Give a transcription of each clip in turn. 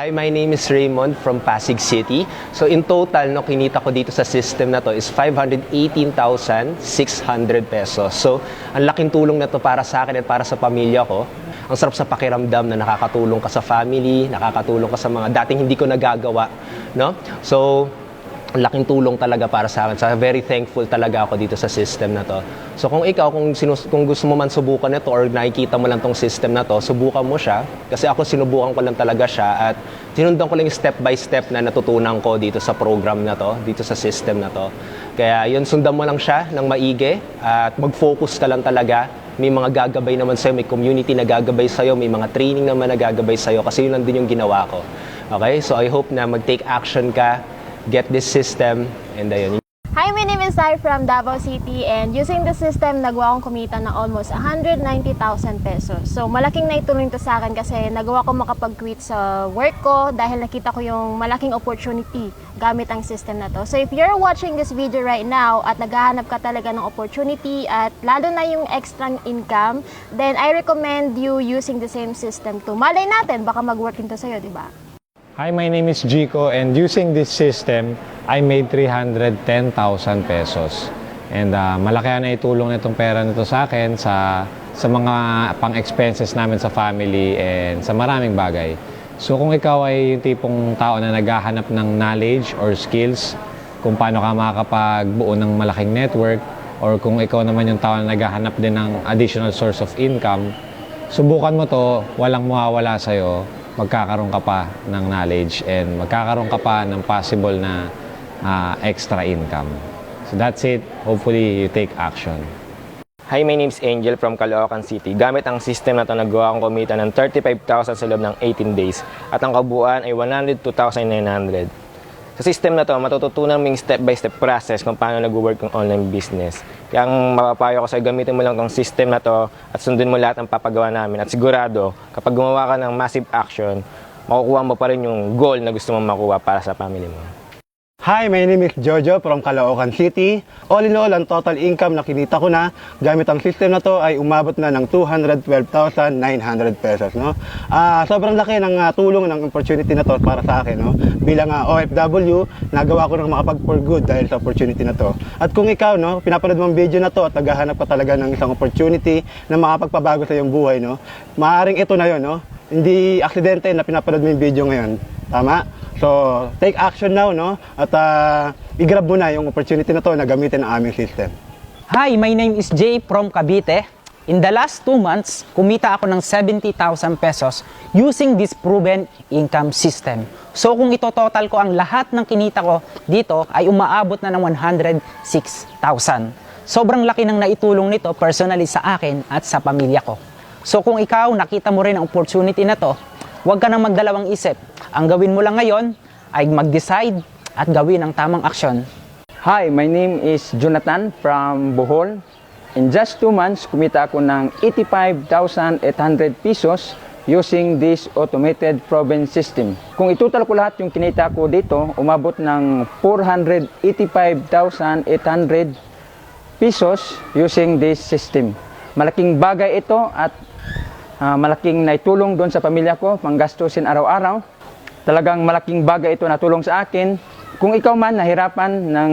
Hi, my name is Raymond from Pasig City. So in total, no, kinita ko dito sa system na to is 518,600 pesos. So ang laking tulong na to para sa akin at para sa pamilya ko. Ang sarap sa pakiramdam na nakakatulong ka sa family, nakakatulong ka sa mga dating hindi ko nagagawa. No? So laking tulong talaga para sa akin. So, very thankful talaga ako dito sa system na to. So, kung ikaw, kung, sinus- kung gusto mo man subukan ito or nakikita mo lang tong system na to, subukan mo siya. Kasi ako sinubukan ko lang talaga siya at sinundan ko lang yung step by step na natutunan ko dito sa program na to, dito sa system na to. Kaya yun, sundan mo lang siya ng maigi at mag-focus ka lang talaga may mga gagabay naman sa'yo, may community na gagabay sa'yo, may mga training naman na gagabay sa'yo kasi yun lang din yung ginawa ko. Okay? So I hope na mag-take action ka, get this system, and ayun. Hi, my name is Sai from Davao City and using the system, nagawa akong kumita ng almost 190,000 pesos. So, malaking naitulong to sa akin kasi nagawa ko makapag-quit sa work ko dahil nakita ko yung malaking opportunity gamit ang system na to. So, if you're watching this video right now at naghahanap ka talaga ng opportunity at lalo na yung extra income, then I recommend you using the same system to malay natin, baka mag-work into sa'yo, di ba? Hi, my name is Jico and using this system, I made 310,000 pesos. And uh, malaki na itulong nitong pera nito sa akin sa sa mga pang-expenses namin sa family and sa maraming bagay. So kung ikaw ay yung tipong tao na naghahanap ng knowledge or skills kung paano ka makakapagbuo ng malaking network or kung ikaw naman yung tao na naghahanap din ng additional source of income, subukan mo to, walang mawawala sa'yo, magkakaroon ka pa ng knowledge and magkakaroon ka pa ng possible na ah, extra income. So that's it. Hopefully, you take action. Hi, my name is Angel from Caloocan City. Gamit ang system na ito, nagawa kong kumita ng 35,000 sa loob ng 18 days. At ang kabuuan ay 102,900. Sa system na to, matututunan mo yung step-by-step process kung paano nag-work yung online business. Kaya ang mapapayo ko sa'yo, gamitin mo lang tong system na to at sundin mo lahat ng papagawa namin. At sigurado, kapag gumawa ka ng massive action, makukuha mo pa rin yung goal na gusto mong makuha para sa family mo. Hi, my name is Jojo from Caloocan City. All in all, ang total income na kinita ko na gamit ang system na to ay umabot na ng 212,900 pesos. No? Ah, sobrang laki ng ah, tulong ng opportunity na to para sa akin. No? Bilang ah, OFW, nagawa ko ng makapag for good dahil sa opportunity na to. At kung ikaw, no, pinapanood mo ang video na to at naghahanap ka talaga ng isang opportunity na makapagpabago sa iyong buhay, no? maaaring ito na yon, no? Hindi aksidente na pinapanood mo yung video ngayon. Tama? So, take action now, no? At ah, i-grab mo na yung opportunity na to na gamitin ang aming system. Hi, my name is Jay from Cavite. In the last two months, kumita ako ng 70,000 pesos using this proven income system. So kung ito total ko ang lahat ng kinita ko dito ay umaabot na ng 106,000. Sobrang laki ng naitulong nito personally sa akin at sa pamilya ko. So kung ikaw nakita mo rin ang opportunity na to, huwag ka nang magdalawang isip. Ang gawin mo lang ngayon ay mag-decide at gawin ang tamang aksyon Hi, my name is Jonathan from Bohol. In just two months, kumita ako ng 85,800 pesos using this automated province system. Kung itutal ko lahat yung kinita ko dito, umabot ng 485,800 pesos using this system. Malaking bagay ito at ah, malaking naitulong doon sa pamilya ko, panggastusin araw-araw. Talagang malaking bagay ito na tulong sa akin. Kung ikaw man nahirapan ng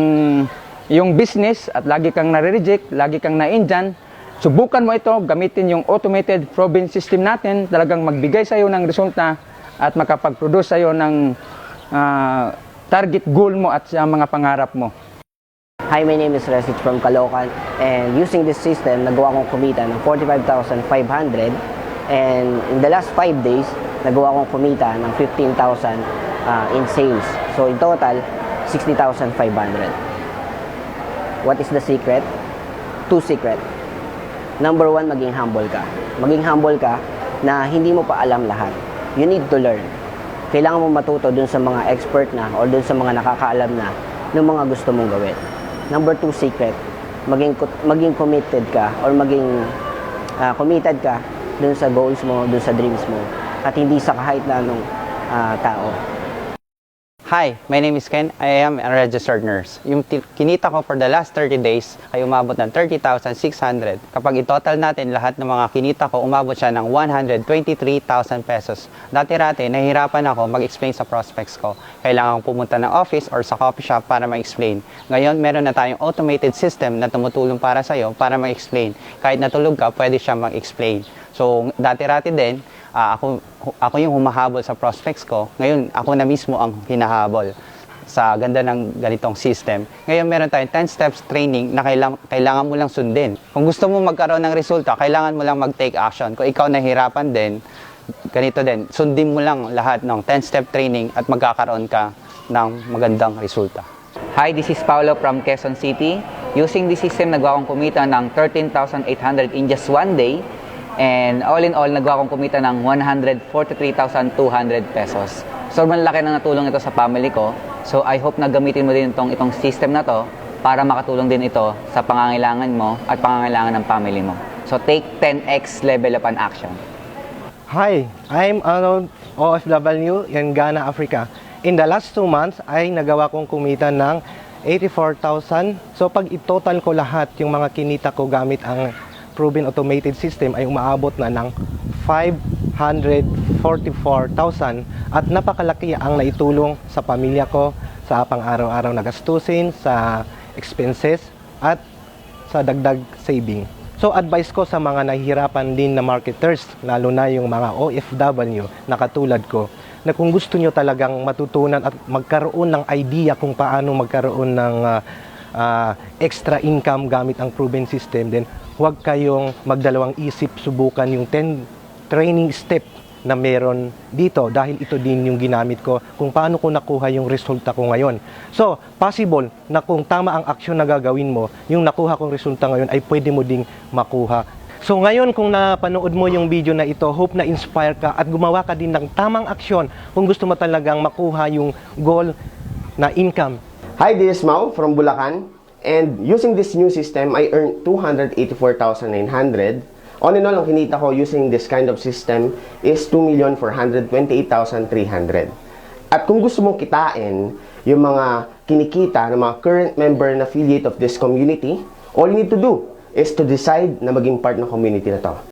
yung business at lagi kang nare-reject, lagi kang na-indyan, subukan mo ito, gamitin yung automated province system natin, talagang magbigay sa iyo ng resulta at makapag-produce sa iyo ng ah, target goal mo at sa mga pangarap mo. Hi, my name is Resich from Caloocan and using this system, nagawa kong kumita ng 45,500 and in the last 5 days, nagawa kong kumita ng 15,000 uh, in sales. So in total, 60,500. What is the secret? Two secret. Number one, maging humble ka. Maging humble ka na hindi mo pa alam lahat. You need to learn. Kailangan mo matuto dun sa mga expert na or dun sa mga nakakaalam na ng mga gusto mong gawin. Number two secret, maging, maging committed ka or maging ah, committed ka dun sa goals mo, dun sa dreams mo at hindi sa kahit na anong ah, tao. Hi, my name is Ken. I am a registered nurse. Yung kinita ko for the last 30 days ay umabot ng 30,600. Kapag i-total natin lahat ng mga kinita ko, umabot siya ng 123,000 pesos. Dati-rati, nahihirapan ako mag-explain sa prospects ko. Kailangan pumunta ng office or sa coffee shop para ma-explain. Ngayon, meron na tayong automated system na tumutulong para sa'yo para ma-explain. Kahit natulog ka, pwede siya mag-explain. So, dati-rati din, ah, ako, ako yung humahabol sa prospects ko. Ngayon, ako na mismo ang hinahabol sa ganda ng ganitong system. Ngayon, meron tayong 10 steps training na kailangan, kailangan mo lang sundin. Kung gusto mo magkaroon ng resulta, kailangan mo lang mag-take action. Kung ikaw nahihirapan din, ganito din, sundin mo lang lahat ng 10-step training at magkakaroon ka ng magandang resulta. Hi, this is Paolo from Quezon City. Using this system, nagawa kong kumita ng 13,800 in just one day. And all in all, nagawa kong kumita ng 143,200 pesos. Sobrang laki na natulong ito sa family ko. So I hope na gamitin mo din itong, itong system na to para makatulong din ito sa pangangailangan mo at pangangailangan ng family mo. So take 10x level up an action. Hi, I'm Arnold, OFW in Ghana, Africa. In the last two months, ay nagawa kong kumita ng 84,000. So pag i-total ko lahat yung mga kinita ko gamit ang proven automated system ay umaabot na ng 544,000 at napakalaki ang naitulong sa pamilya ko sa pang-araw-araw na gastusin, sa expenses at sa dagdag saving. So advice ko sa mga nahihirapan din na marketers, lalo na yung mga OFW na katulad ko, na kung gusto nyo talagang matutunan at magkaroon ng idea kung paano magkaroon ng ah, ah, extra income gamit ang proven system, then huwag kayong magdalawang isip subukan yung 10 training step na meron dito dahil ito din yung ginamit ko kung paano ko nakuha yung resulta ko ngayon. So, possible na kung tama ang aksyon na gagawin mo, yung nakuha kong resulta ngayon ay pwede mo ding makuha. So ngayon kung napanood mo yung video na ito, hope na inspire ka at gumawa ka din ng tamang aksyon kung gusto mo talagang makuha yung goal na income Hi, this is Mau from Bulacan. And using this new system, I earned 284,900. All in all, ang kinita ko using this kind of system is 2,428,300. At kung gusto mong kitain yung mga kinikita ng mga current member and affiliate of this community, all you need to do is to decide na maging part ng community na to.